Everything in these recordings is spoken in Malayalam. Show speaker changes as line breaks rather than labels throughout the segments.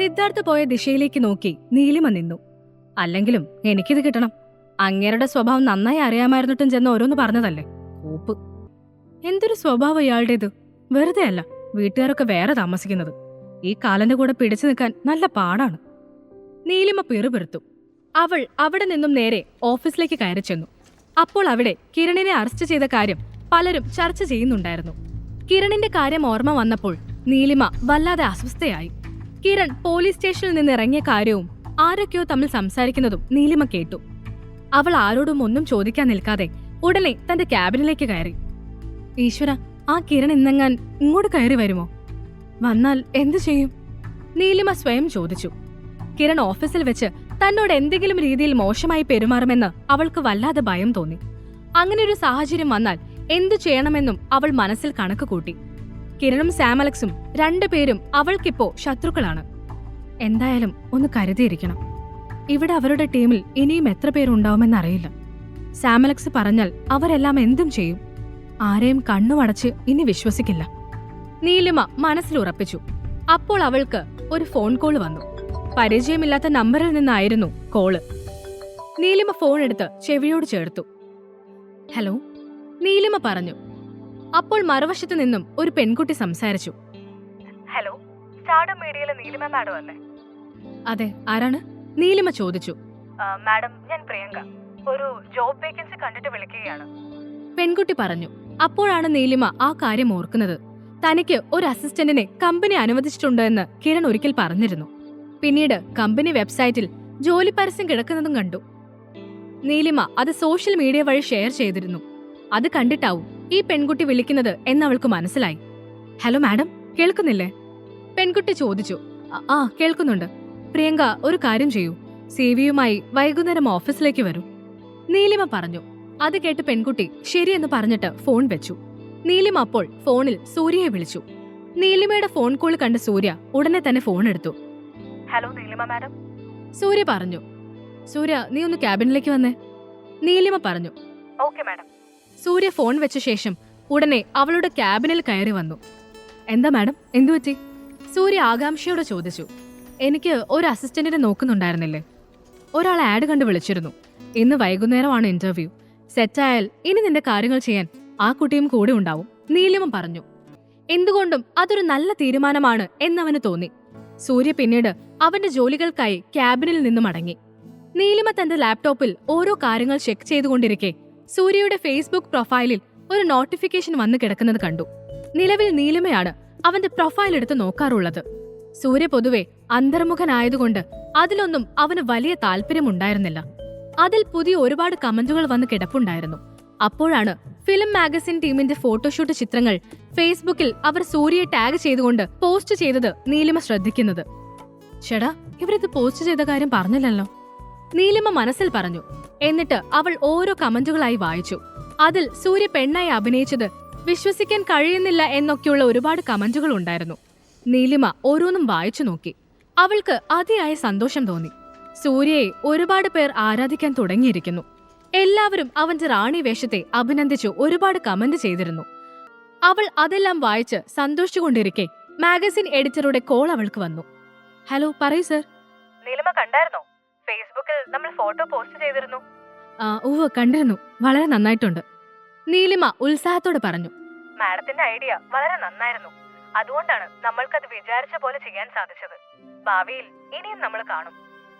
സിദ്ധാർത്ഥ് പോയ ദിശയിലേക്ക് നോക്കി നീലിമ നിന്നു. അല്ലെങ്കിലും എനിക്കിത് കിട്ടണം. അങ്ങേരുടെ സ്വഭാവം നന്നായി അറിയാമായിരുന്നിട്ടും ചെന്ന് ഓരോന്ന് പറഞ്ഞതല്ലേ? കൂപ്പ്. എന്തൊരു സ്വഭാവം ഇയാളുടേത്? വെറുതെ അല്ല. വീട്ടുകാരൊക്കെ വേറെ താമസിക്കുന്നത്. ഈ കാലന്റെ കൂടെ പിടിച്ചു നിൽക്കാൻ നല്ല പാടാണ്. നീലിമ പിറുപിറുത്തു. അവൾ അവിടെ നിന്നും നേരെ ഓഫീസിലേക്ക് കയറി ചെന്നു. അപ്പോൾ അവിടെ കിരണിനെ അറസ്റ്റ് ചെയ്ത കാര്യം പലരും ചർച്ച ചെയ്യുന്നുണ്ടായിരുന്നു. കിരണിന്റെ കാര്യം ഓർമ്മ വന്നപ്പോൾ നീലിമ വല്ലാതെ അസ്വസ്ഥയായി. കിരൺ പോലീസ് സ്റ്റേഷനിൽ നിന്ന് ഇറങ്ങിയ കാര്യവും ആരൊക്കെയോ തമ്മിൽ സംസാരിക്കുന്നതും നീലിമ കേട്ടു. അവൾ ആരോടും ഒന്നും ചോദിക്കാൻ നിൽക്കാതെ ഉടനെ തന്റെ ക്യാബിനിലേക്ക് കയറി. ഈശ്വര ആ കിരൺ ഇന്നെങ്ങാൻ ഇങ്ങോട്ട് കയറി വരുമോ? വന്നാൽ എന്തു ചെയ്യും? നീലിമ സ്വയം ചോദിച്ചു. കിരൺ ഓഫീസിൽ വെച്ച് തന്നോട് എന്തെങ്കിലും രീതിയിൽ മോശമായി പെരുമാറുമെന്ന് അവൾക്ക് വല്ലാതെ ഭയം തോന്നി. അങ്ങനെ ഒരു സാഹചര്യം വന്നാൽ എന്തു ചെയ്യണമെന്നും അവൾ മനസ്സിൽ കണക്ക് കൂട്ടി. കിരണും സാമലക്സും രണ്ടുപേരും അവൾക്കിപ്പോ ശത്രുക്കളാണ്. എന്തായാലും ഒന്ന് കരുതിയിരിക്കണം. ഇവിടെ അവരുടെ ടീമിൽ ഇനിയും എത്ര പേരുണ്ടാവുമെന്നറിയില്ല. സാമലക്സ് പറഞ്ഞാൽ അവരെല്ലാം എന്തും ചെയ്യും. ആരെയും കണ്ണുമടച്ച് ഇനി വിശ്വസിക്കില്ല. നീലിമ മനസ്സിലുറപ്പിച്ചു അപ്പോൾ അവൾക്ക് ഒരു ഫോൺ കോൾ വന്നു. പരിചയമില്ലാത്ത നമ്പറിൽ നിന്നായിരുന്നു കോൾ. നീലിമ ഫോൺ എടുത്ത് ചെവിയോട് ചേർത്തു. ഹലോ? നീലിമ പറഞ്ഞു. അപ്പോൾ മറുവശത്തു നിന്നും ഒരു പെൺകുട്ടി സംസാരിച്ചു. ഹലോ സ്റ്റാർഡം മീഡിയയിലെ നീലിമ മാഡം അല്ലേ? അതെ ആരാണ്? നീലിമ ചോദിച്ചു. മാഡം ഞാൻ പ്രിയങ്ക. ഒരു ജോബ് വേക്കൻസി കണ്ടിട്ട് വിളിക്കുകയാണ്. പെൺകുട്ടി പറഞ്ഞു അപ്പോഴാണ് നീലിമ ആ കാര്യം ഓർക്കുന്നത്. തനിക്ക് ഒരു അസിസ്റ്റന്റിനെ കമ്പനി അനുവദിച്ചിട്ടുണ്ട് എന്ന് കിരൺ ഒരിക്കൽ പറഞ്ഞിരുന്നു. പിന്നീട് കമ്പനി വെബ്സൈറ്റിൽ ജോലി പരസ്യം കിടക്കുന്നതും കണ്ടു. നീലിമ അത് സോഷ്യൽ മീഡിയ വഴി ഷെയർ ചെയ്തിരുന്നു. അത് കണ്ടിട്ടാവും ഈ പെൺകുട്ടി വിളിക്കുന്നത് എന്നവൾക്ക് മനസ്സിലായി. Hello madam. കേൾക്കുന്നില്ലേ? പെൺകുട്ടി ചോദിച്ചു. ആ കേൾക്കുന്നുണ്ട്. പ്രിയങ്ക ഒരു കാര്യം ചെയ്യൂ. സേവിയുമായി വൈകുന്നേരം ഓഫീസിലേക്ക് വരൂ. നീലിമ പറഞ്ഞു. അത് കേട്ട് പെൺകുട്ടി ശരിയെന്ന് പറഞ്ഞിട്ട് ഫോൺ വെച്ചു. നീലിമ അപ്പോൾ ഫോണിൽ സൂര്യയെ വിളിച്ചു. നീലിമയുടെ ഫോൺ കോൾ കണ്ട സൂര്യ ഉടനെ തന്നെ ഫോൺ എടുത്തു. ഹലോ നീലിമ മാഡം. സൂര്യ പറഞ്ഞു. സൂര്യ നീ ഒന്ന് ക്യാബിനിലേക്ക് വന്നേ. നീലിമ പറഞ്ഞു. Okay madam. സൂര്യ ഫോൺ വെച്ച ശേഷം ഉടനെ അവളുടെ ക്യാബിനിൽ കയറി വന്നു. എന്താ മാഡം? എന്തു പറ്റി? സൂര്യ ആകാംക്ഷയോടെ ചോദിച്ചു. എനിക്ക് ഒരു അസിസ്റ്റന്റിനെ നോക്കുന്നുണ്ടായിരുന്നില്ലേ? ഒരാൾ ആഡ് കണ്ട് വിളിച്ചിരുന്നു. ഇന്ന് വൈകുന്നേരമാണ് ഇന്റർവ്യൂ സെറ്റായാൽ ഇനി നിന്റെ കാര്യങ്ങൾ ചെയ്യാൻ ആ കുട്ടിയും കൂടെ ഉണ്ടാവും നീലിമ പറഞ്ഞു. എന്തുകൊണ്ടും അതൊരു നല്ല തീരുമാനമാണ് എന്നവന് തോന്നി. സൂര്യ പിന്നീട് അവന്റെ ജോലികൾക്കായി ക്യാബിനിൽ നിന്നും മടങ്ങി. നീലിമ തന്റെ ലാപ്ടോപ്പിൽ ഓരോ കാര്യങ്ങൾ ചെക്ക് ചെയ്തുകൊണ്ടിരിക്കെ സൂര്യയുടെ ഫേസ്ബുക്ക് പ്രൊഫൈലിൽ ഒരു നോട്ടിഫിക്കേഷൻ വന്നു കിടക്കുന്നത് കണ്ടു. നിലവിൽ നീലിമയാണ് അവന്റെ പ്രൊഫൈൽ എടുത്ത് നോക്കാറുള്ളത്. സൂര്യ പൊതുവെ അന്തർമുഖനായതുകൊണ്ട് അതിലൊന്നും അവന് വലിയ താല്പര്യമുണ്ടായിരുന്നില്ല. അതിൽ പുതിയ ഒരുപാട് കമന്റുകൾ വന്ന് കിടപ്പുണ്ടായിരുന്നു. അപ്പോഴാണ് ഫിലിം മാഗസിൻ ടീമിന്റെ ഫോട്ടോഷൂട്ട് ചിത്രങ്ങൾ ഫേസ്ബുക്കിൽ അവർ സൂര്യയെ ടാഗ് ചെയ്തുകൊണ്ട് പോസ്റ്റ് ചെയ്തത് നീലിമ ശ്രദ്ധിക്കുന്നത്. ചേടാ ഇവരിത് പോസ്റ്റ് ചെയ്ത കാര്യം പറഞ്ഞില്ലല്ലോ. നീലിമ മനസ്സിൽ പറഞ്ഞു. എന്നിട്ട് അവൾ ഓരോ കമന്റുകളായി വായിച്ചു. അതിൽ സൂര്യ പെണ്ണായി അഭിനയിച്ചത് വിശ്വസിക്കാൻ കഴിയുന്നില്ല എന്നൊക്കെയുള്ള ഒരുപാട് കമന്റുകൾ ഉണ്ടായിരുന്നു. നീലിമ ഓരോന്നും വായിച്ചു നോക്കി. അവൾക്ക് അതിയായ സന്തോഷം തോന്നി. സൂര്യയെ ഒരുപാട് പേർ ആരാധിക്കാൻ തുടങ്ങിയിരിക്കുന്നു. എല്ലാവരും അവന്റെ റാണി വേഷത്തെ അഭിനന്ദിച്ചു ഒരുപാട് കമന്റ് ചെയ്തിരുന്നു. അവൾ അതെല്ലാം വായിച്ച് സന്തോഷിച്ചുകൊണ്ടിരിക്കെ മാഗസിൻ എഡിറ്ററുടെ കോൾ അവൾക്ക് വന്നു. ഹലോ പറയൂ സർ.
നീലിമ കണ്ടായിരുന്നോ? ഫേസ്ബുക്കിൽ നമ്മൾ ഫോട്ടോ പോസ്റ്റ് ചെയ്തിരുന്നു.
ആ ഉവ്വ് കണ്ടിരുന്നു. വളരെ നന്നായിട്ടുണ്ട്. നീലിമ ഉത്സാഹത്തോടെ പറഞ്ഞു.
മാഡത്തിന്റെ ഐഡിയ വളരെ നന്നായിരുന്നു. അതുകൊണ്ടാണ് നമ്മൾക്കത് വിചാരിച്ച പോലെ ചെയ്യാൻ സാധിച്ചത്. ഭാവിയിൽ ഇനിയും നമ്മൾ കാണും.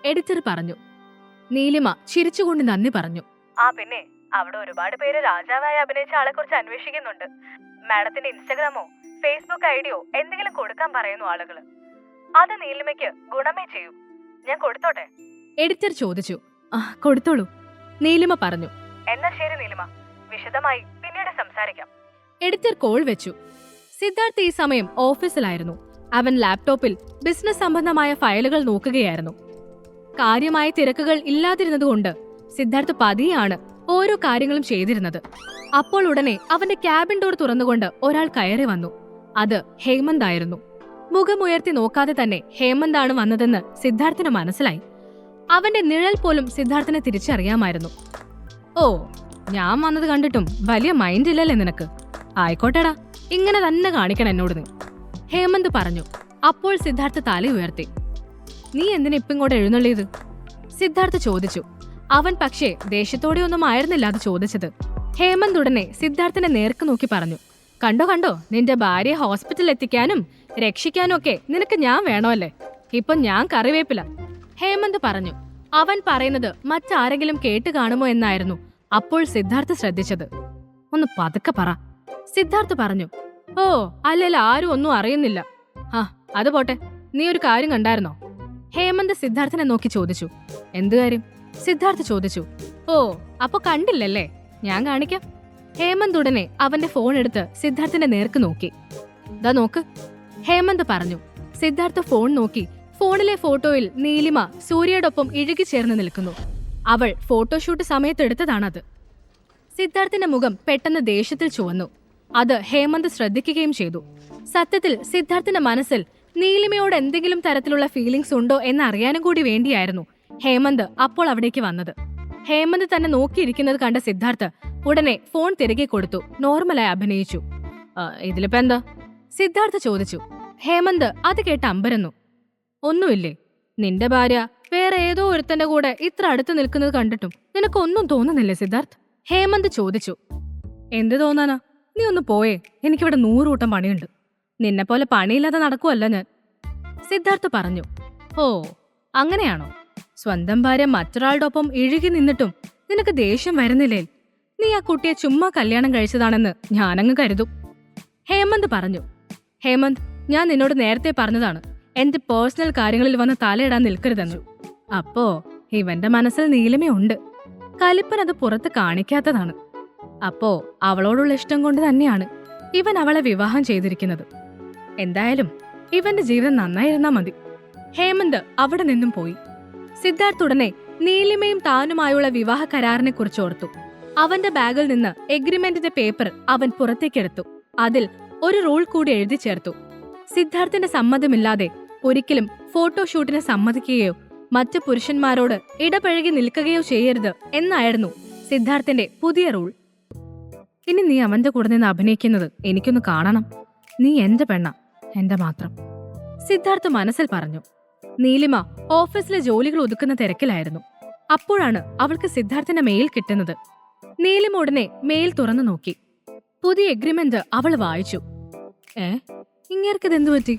എഡിറ്റർ പറഞ്ഞു. നീലിമ ചിരിച്ചുകൊണ്ട് നന്ദി പറഞ്ഞു.
ആ പിന്നെ അവിടെ ഒരുപാട് പേര് രാജാവായി അഭിനയിച്ച ആളെ കുറിച്ച് അന്വേഷിക്കുന്നുണ്ട്. മാഡത്തിന്റെ ഇൻസ്റ്റഗ്രാമോ ഫേസ്ബുക്ക് ഐഡിയോ എന്തെങ്കിലും കൊടുക്കാൻ പറയുന്നു ആളുകൾ അത് നീലിമയ്ക്ക് ഗുണമേ ചെയ്യൂ. ഞാൻ കൊടുത്തോട്ടെ?
എഡിറ്റർ ചോദിച്ചു. ആ കൊടുത്തോളൂ നീലിമ പറഞ്ഞു.
എന്നാ ശരി നീലിമ. വിശദമായി പിന്നീട് സംസാരിക്കാം.
എഡിറ്റർ കോൾ വെച്ചു. സിദ്ധാർത്ഥ് ഈ സമയം ഓഫീസിലായിരുന്നു. അവൻ ലാപ്ടോപ്പിൽ ബിസിനസ് സംബന്ധമായ ഫയലുകൾ നോക്കുകയായിരുന്നു. കാര്യമായ തിരക്കുകൾ ഇല്ലാതിരുന്നതുകൊണ്ട് സിദ്ധാർത്ഥ് പതിയാണ് ഓരോ കാര്യങ്ങളും ചെയ്തിരുന്നത്. അപ്പോൾ ഉടനെ അവന്റെ ക്യാബിൻ ഡോർ തുറന്നുകൊണ്ട് ഒരാൾ കയറി വന്നു. അത് ഹേമന്ത് ആയിരുന്നു മുഖമുയർത്തി നോക്കാതെ തന്നെ ഹേമന്താണ് വന്നതെന്ന് സിദ്ധാർത്ഥിന് മനസ്സിലായി. അവന്റെ നിഴൽ പോലും സിദ്ധാർത്ഥനെ തിരിച്ചറിയാമായിരുന്നു. ഓ ഞാൻ വന്നത് കണ്ടിട്ടും വലിയ മൈൻഡ് ഇല്ലല്ലേ നിനക്ക്? ആയിക്കോട്ടെടാ ഇങ്ങനെ തന്നെ കാണിക്കണം എന്നോട് നീ. ഹേമന്ത് പറഞ്ഞു. അപ്പോൾ സിദ്ധാർത്ഥ തല ഉയർത്തി. നീ എന്തിനാ ഇപ്പം ഇങ്ങോട്ട് എഴുന്നള്ളിയത്? സിദ്ധാർത്ഥ ചോദിച്ചു. അവൻ പക്ഷേ ദേഷ്യത്തോടെ ഒന്നും ആയിരുന്നില്ല അത് ചോദിച്ചത്. ഹേമന്ത് ഉടനെ സിദ്ധാർത്ഥനെ നേർക്ക് നോക്കി പറഞ്ഞു. കണ്ടോ കണ്ടോ നിന്റെ ഭാര്യയെ ഹോസ്പിറ്റലിൽ എത്തിക്കാനും രക്ഷിക്കാനും ഒക്കെ നിനക്ക് ഞാൻ വേണമല്ലേ? ഇപ്പൊ ഞാൻ കറിവേപ്പില. ഹേമന്ത് പറഞ്ഞു അവൻ പറയുന്നത് മറ്റാരെങ്കിലും കേട്ട് കാണുമോ എന്നായിരുന്നു. അപ്പോൾ സിദ്ധാർത്ഥ് ശ്രദ്ധിച്ചത്. ഒന്ന് പതുക്കെ പറ സിദ്ധാർത്ഥ് പറഞ്ഞു. ഓ അല്ലല്ല ആരും ഒന്നും അറിയുന്നില്ല. ആ അത് പോട്ടെ നീ ഒരു കാര്യം കണ്ടായിരുന്നോ? ഹേമന്ത് സിദ്ധാർത്ഥനെ നോക്കി ചോദിച്ചു. എന്ത് കാര്യം? സിദ്ധാർത്ഥ് ചോദിച്ചു. ഓ അപ്പൊ കണ്ടില്ലല്ലേ? ഞാൻ കാണിക്കാം. ഹേമന്ത് ഉടനെ അവന്റെ ഫോൺ എടുത്ത് സിദ്ധാർത്ഥിന്റെ നേർക്ക് നോക്കി. ദാ നോക്ക് ഹേമന്ത് പറഞ്ഞു. സിദ്ധാർത്ഥ് ഫോൺ നോക്കി ഫോണിലെ ഫോട്ടോയിൽ നീലിമ സൂര്യയോടൊപ്പം ഇഴുകി ചേർന്ന് നിൽക്കുന്നു. അവൾ ഫോട്ടോഷൂട്ട് സമയത്തെടുത്തതാണത്. സിദ്ധാർത്ഥിന്റെ മുഖം പെട്ടെന്ന് ദേഷ്യത്തിൽ ചുവന്നു. അത് ഹേമന്ത് ശ്രദ്ധിക്കുകയും ചെയ്തു. സത്യത്തിൽ സിദ്ധാർത്ഥിന്റെ മനസ്സിൽ നീലിമയോട് എന്തെങ്കിലും തരത്തിലുള്ള ഫീലിംഗ്സ് ഉണ്ടോ എന്ന് അറിയാനും കൂടി വേണ്ടിയായിരുന്നു ഹേമന്ത് അപ്പോൾ അവിടേക്ക് വന്നത്. ഹേമന്ത് തന്നെ നോക്കിയിരിക്കുന്നത് കണ്ട സിദ്ധാർത്ഥ് ഉടനെ ഫോൺ തിരികെ കൊടുത്തു. നോർമലായി അഭിനയിച്ചു. ഇതിലിപ്പെന്താ സിദ്ധാർത്ഥ ചോദിച്ചു. ഹേമന്ത് അത് കേട്ട് അമ്പരന്നു. ഒന്നുമില്ലേ? നിന്റെ ഭാര്യ വേറെ ഏതോ ഒരുത്തന്റെ കൂടെ ഇത്ര അടുത്ത് നിൽക്കുന്നത് കണ്ടിട്ടും നിനക്കൊന്നും തോന്നുന്നില്ലേ സിദ്ധാർത്ഥ്? ഹേമന്ത് ചോദിച്ചു. എന്ത് തോന്നാനാ? നീ ഒന്ന് പോയേ. എനിക്കിവിടെ നൂറുകൂട്ടം പണിയുണ്ട്. നിന്നെ പോലെ പണിയില്ലാതെ നടക്കുമല്ല ഞാൻ. സിദ്ധാർത്ഥ് പറഞ്ഞു. ഓ അങ്ങനെയാണോ? സ്വന്തം ഭാര്യ മറ്റൊരാളുടെ ഒപ്പം ഇഴുകി നിന്നിട്ടും നിനക്ക് ദേഷ്യം വരുന്നില്ലേ? നീ ആ കുട്ടിയെ ചുമ്മാ കല്യാണം കഴിച്ചതാണെന്ന് ഞാനങ്ങ് കരുതും. ഹേമന്ത് പറഞ്ഞു. ഹേമന്ത് ഞാൻ നിന്നോട് നേരത്തെ പറഞ്ഞതാണ്. എന്റെ പേഴ്സണൽ കാര്യങ്ങളിൽ വന്ന് തലയിടാൻ നിൽക്കരുതെന്നു. അപ്പോ ഇവന്റെ മനസ്സിൽ നീലിമയുണ്ട് കലിപ്പൻ അത് പുറത്ത് കാണിക്കാത്തതാണ്. അപ്പോ അവളോടുള്ള ഇഷ്ടം കൊണ്ട് തന്നെയാണ് ഇവൻ അവളെ വിവാഹം ചെയ്തിരിക്കുന്നത്. എന്തായാലും ഇവന്റെ ജീവിതം നന്നായിരുന്നാ മതി. ഹേമന്ത് അവിടെ നിന്നും പോയി. സിദ്ധാർത്ഥ് ഉടനെ നീലിമയും താനുമായുള്ള വിവാഹ കരാറിനെ കുറിച്ച് ഓർത്തു. അവന്റെ ബാഗിൽ നിന്ന് എഗ്രിമെന്റിന്റെ പേപ്പർ അവൻ പുറത്തേക്കെടുത്തു. അതിൽ ഒരു റൂൾ കൂടി എഴുതി ചേർത്തു. സിദ്ധാർത്ഥിന്റെ സമ്മതമില്ലാതെ ഒരിക്കലും ഫോട്ടോഷൂട്ടിന് സമ്മതിക്കുകയോ മറ്റു പുരുഷന്മാരോട് ഇടപഴകി നിൽക്കുകയോ ചെയ്യരുത് എന്നായിരുന്നു സിദ്ധാർത്ഥിന്റെ പുതിയ റൂൾ. ഇനി നീ അവന്റെ കൂടെ നിന്ന് അഭിനയിക്കുന്നത് എനിക്കൊന്ന് കാണണം. നീ എന്റെ പെണ്ണ എന്റെ മാത്രം. സിദ്ധാർത്ഥ് മനസ്സിൽ പറഞ്ഞു. നീലിമ ഓഫീസിലെ ജോലികൾ ഒതുക്കുന്ന തിരക്കിലായിരുന്നു. അപ്പോഴാണ് അവൾക്ക് സിദ്ധാർത്ഥിന്റെ മെയിൽ കിട്ടുന്നത്. നീലിമ ഉടനെ മെയിൽ തുറന്നു നോക്കി. പുതിയ എഗ്രിമെന്റ് അവൾ വായിച്ചു. ഏ? ഇങ്ങേർക്കിതെന്തു പറ്റി